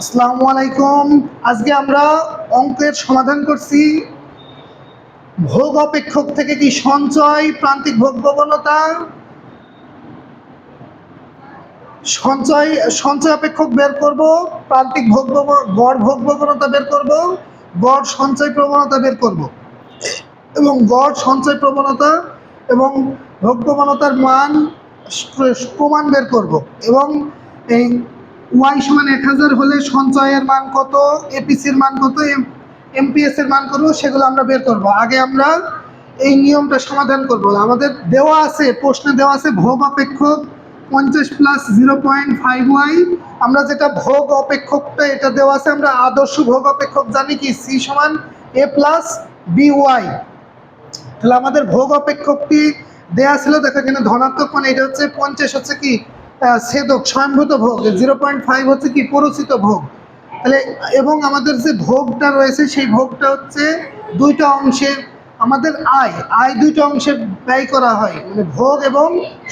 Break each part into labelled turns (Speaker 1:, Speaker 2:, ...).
Speaker 1: আসসালামু আলাইকুম। আজকে আমরা অঙ্কের সমাধান করছি। ভোগ অপেক্ষক থেকে কি সঞ্চয়, প্রান্তিক ভোগ প্রবণতা? সঞ্চয় সঞ্চয় অপেক্ষক বের করব, প্রান্তিক ভোগ গড় ভোগ প্রবণতা বের করব, গড় সঞ্চয় প্রবণতা বের করব। এবং গড় সঞ্চয় প্রবণতা এবং ভোগ প্রবণতার মান প্রমাণ বের করব। এবং এই ওয়াই সমান এক হাজার হলে সঞ্চয়ের মান কত এপিসির মান কত এমপিএস এর মান করব, সেগুলো আমরা বের করব। আগে আমরা এই নিয়মটা সমাধান করব। আমাদের দেওয়া আছে, প্রশ্নে দেওয়া আছে, ভোগ অপেক্ষক পঞ্চাশ plus zero point five Y আমরা যেটা ভোগ অপেক্ষকটা, এটা দেওয়া আছে, আমরা আদর্শ ভোগ অপেক্ষক জানি কি? সি সমান এ প্লাস বি ওয়াই তাহলে আমাদের ভোগ অপেক্ষকটি দেয়া ছিল, দেখো এখানে ধনাত্মক মানে এটা হচ্ছে পঞ্চাশ, হচ্ছে কি? ছেদক স্বয়ংভূত ভোগ, জিরো পয়েন্ট ফাইভ হচ্ছে কি পরিচিত ভোগ। তাহলে, এবং আমাদের যে ভোগটা রয়েছে, সেই ভোগটা হচ্ছে দুইটা অংশে আমাদের আয় আয় দুইটা অংশে ব্যয় করা হয় মানে ভোগ এবং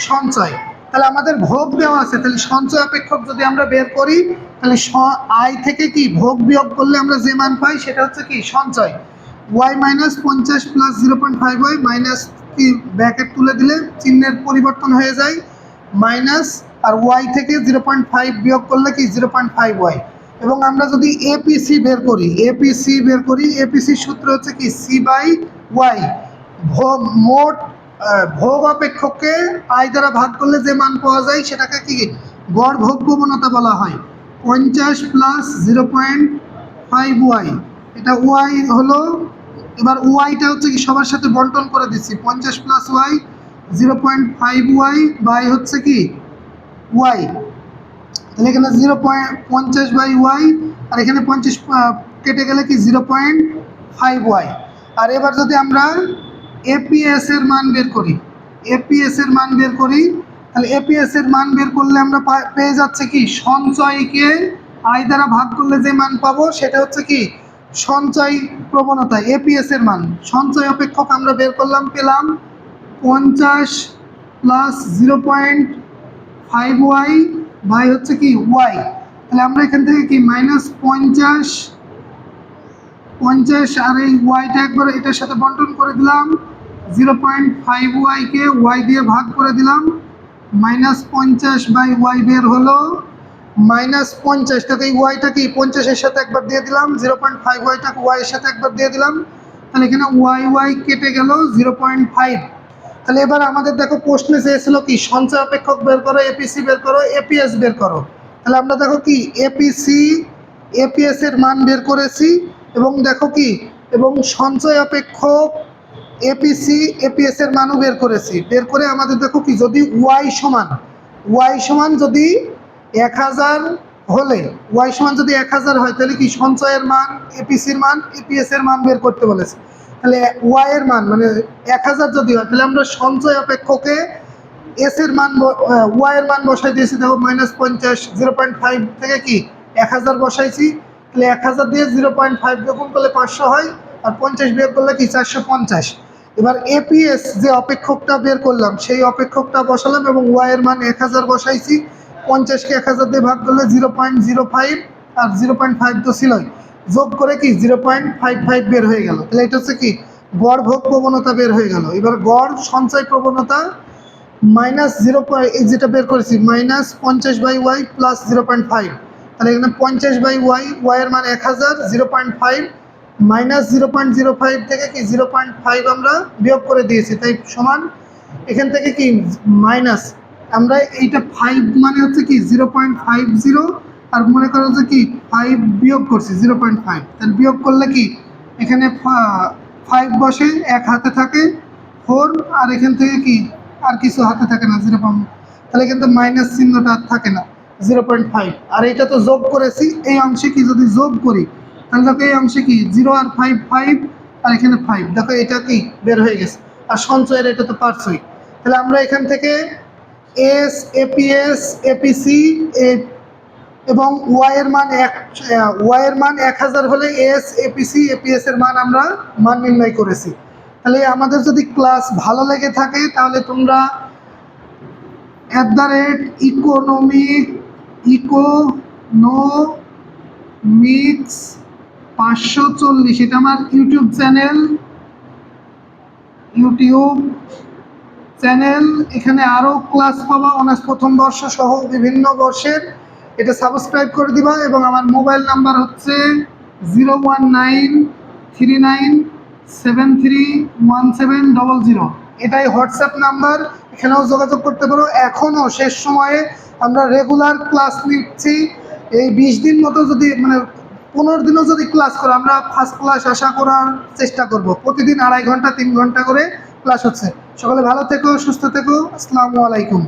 Speaker 1: সঞ্চয়। তাহলে আমাদের ভোগ দেওয়া আছে, তাহলে সঞ্চয় অপেক্ষক যদি আমরা বের করি, তাহলে আয় থেকে কি ভোগ বিয়োগ করলে আমরা যে মান পাই, সেটা হচ্ছে কি সঞ্চয়। ওয়াই মাইনাস পঞ্চাশ plus zero point five Y, minus কি ব্যাকেট তুলে দিলে চিহ্নের পরিবর্তন হয়ে যায়, মাইনাস আর ওয়াই থেকে জিরো পয়েন্ট ফাইভ বিয়োগ করলে কি জিরো পয়েন্ট ফাইভ ওয়াই এবং আমরা যদি এপিসি বের করি এপিসি বের করি এপিসির সূত্র হচ্ছে কি? সি বাই ওয়াই ভোগ, মোট ভোগ অপেক্ষককে আয় দ্বারা ভাগ করলে যে মান পাওয়া যায়, সেটাকে কি? গড় ভোগ প্রবণতা বলা হয়। পঞ্চাশ plus zero point five Y এটা ওয়াই হলো, এবার ওয়াইটা হচ্ছে কি? সবার সাথে বন্টন করে দিচ্ছি। পঞ্চাশ plus Y zero point five Y by হচ্ছে কি? ওয়াই তাহলে এখানে জিরো পয়েন্ট পঞ্চাশ বাই ওয়াই আর এখানে পঞ্চাশ কেটে গেলে কি জিরো পয়েন্ট ফাইভ ওয়াই আর এবার যদি আমরা এপিএস এর মান বের করি এপিএস এর মান বের করি, তাহলে এপিএস এর মান বের করলে আমরা পেয়ে যাচ্ছে কি? সঞ্চয়কে আয় দ্বারা ভাগ করলে যে মান পাবো, সেটা হচ্ছে কি? সঞ্চয় প্রবণতা এপিএস এর মান। সঞ্চয় অপেক্ষক আমরা বের করলাম, পেলাম পঞ্চাশ plus zero point five Y by হচ্ছে কি ওয়াই তাহলে আমরা এখান থেকে কি মাইনাস পঞ্চাশ পঞ্চাশ আর এই ওয়াইটা একবার এটার সাথে বন্টন করে দিলাম। জিরো পয়েন্ট ফাইভ ওয়াইকে ওয়াই দিয়ে ভাগ করে দিলাম। মাইনাস পঞ্চাশ বাই ওয়াই বের হলো। মাইনাস পঞ্চাশ তাকে ওয়াইটা কি পঞ্চাশের সাথে একবার দিয়ে দিলাম। জিরো পয়েন্ট ফাইভ ওয়াইটাকে ওয়াইয়ের সাথে একবার দিয়ে দিলাম। তাহলে এখানে ওয়াই ওয়াই কেটে গেল জিরো পয়েন্ট ফাইভ তাহলে এবার আমাদের দেখো প্রশ্নে চেয়েছিল কি, সঞ্চয় অপেক্ষক বের করো এপিসি বের করো এপিএস বের করো। তাহলে আমরা দেখো কি এপিসি এপিএস এর মান বের করেছি এবং দেখো কি, এবং সঞ্চয় অপেক্ষক এপিসি এপিএস এর মানও বের করেছি। বের করে আমাদের দেখো কি, যদি ওয়াই সমান ওয়াই সমান যদি এক হাজার হলে ওয়াই সমান যদি এক হাজার হয়, তাহলে কি সঞ্চয়ের মান এপিসির মান এপিএস এর মান বের করতে বলেছে। তাহলে ওয়াই এর মান মানে এক হাজার যদি হয়, তাহলে আমরা সঞ্চয় অপেক্ষকে এস এর মান ওয়াই এর মান বসাই দিয়েছি, দেখো মাইনাস পঞ্চাশ জিরো পয়েন্ট ফাইভ থেকে কি? এক হাজার বসাইছি, তাহলে এক হাজার দিয়ে জিরো পয়েন্ট ফাইভ বিয়োগ করলে পাঁচশো হয়, আর পঞ্চাশ বিয়োগ করলে কি? চারশো পঞ্চাশ। এবার এপিএস যে অপেক্ষকটা বের করলাম, সেই অপেক্ষকটা বসালাম এবং ওয়াই এর মান এক হাজার বসাইছি, পঞ্চাশকে এক হাজার দিয়ে ভাগ করলে জিরো পয়েন্ট জিরো ফাইভ আর জিরো পয়েন্ট ফাইভ তো ছিলই। যোগ করে কি জিরো পয়েন্ট ফাইভ ফাইভ বের হয়ে গেল। তাহলে এটা হচ্ছে কি? গড় ভোগ প্রবণতা বের হয়ে গেল। এবার গড় সঞ্চয় প্রবণতা মাইনাস জিরো এই যেটা বের করেছি মাইনাস পঞ্চাশ by Y plus zero point five তাহলে এখানে পঞ্চাশ বাই ওয়াই ওয়াই এর মান এক হাজার zero point five minus zero point zero five থেকে কি জিরো পয়েন্ট ফাইভ আমরা বিয়োগ করে দিয়েছি। তাই সমান এখান থেকে কি মাইনাস আমরা এইটা ফাইভ মানে হচ্ছে কি জিরো পয়েন্ট ফাইভ জিরো আর মনে করো যে কি ফাইভ বিয়োগ করছি জিরো পয়েন্ট ফাইভ তাহলে বিয়োগ করলে কি, এখানে ফাইভ বসে, এক হাতে থাকে ফোর আর এখান থেকে কি, আর কিছু হাতে থাকে না জিরো পয়েন্ট তাহলে কিন্তু মাইনাস চিহ্নটা আর থাকে না জিরো পয়েন্ট ফাইভ আর এটা তো যোগ করেছি, এই অংশে কি যদি যোগ করি, তাহলে দেখো এই অংশে কি জিরো আর ফাইভ ফাইভ আর এখানে ফাইভ দেখো এটা কি, বের হয়ে গেছে। আর সঞ্চয়ের এটা তো পারছই। তাহলে আমরা এখান থেকে এস এপিএস এপিসি এবং ওয়াই এর মান এক ওয়াই এর মান এক হাজার হলে এস এপিসি এপিএস এর মান আমরা মান নির্ণয় করেছি। তাহলে আমাদের যদি ক্লাস ভালো লেগে থাকে, তাহলে তোমরা at the rate economic economics পাঁচশো চল্লিশ, এটা আমার ইউটিউব চ্যানেল ইউটিউব চ্যানেল এখানে আরও ক্লাস পাবা অনার্স প্রথম বর্ষ সহ বিভিন্ন বর্ষের। এটা সাবস্ক্রাইব করে দিবা এবং আমার মোবাইল নাম্বার হচ্ছে zero one nine three nine seven three one seven double zero এটাই হোয়াটসঅ্যাপ নাম্বার এখানেও যোগাযোগ করতে পারো। এখনও শেষ সময়ে আমরা রেগুলার ক্লাস নিচ্ছি। এই বিশ দিন মতো যদি মানে পনেরো দিনও যদি ক্লাস করো, আমরা ফার্স্ট ক্লাস আশা করার চেষ্টা করব। প্রতিদিন আড়াই ঘণ্টা, তিন ঘণ্টা করে ক্লাস হচ্ছে। সকলে ভালো থেকো, সুস্থ থেকো। আসসালামু আলাইকুম।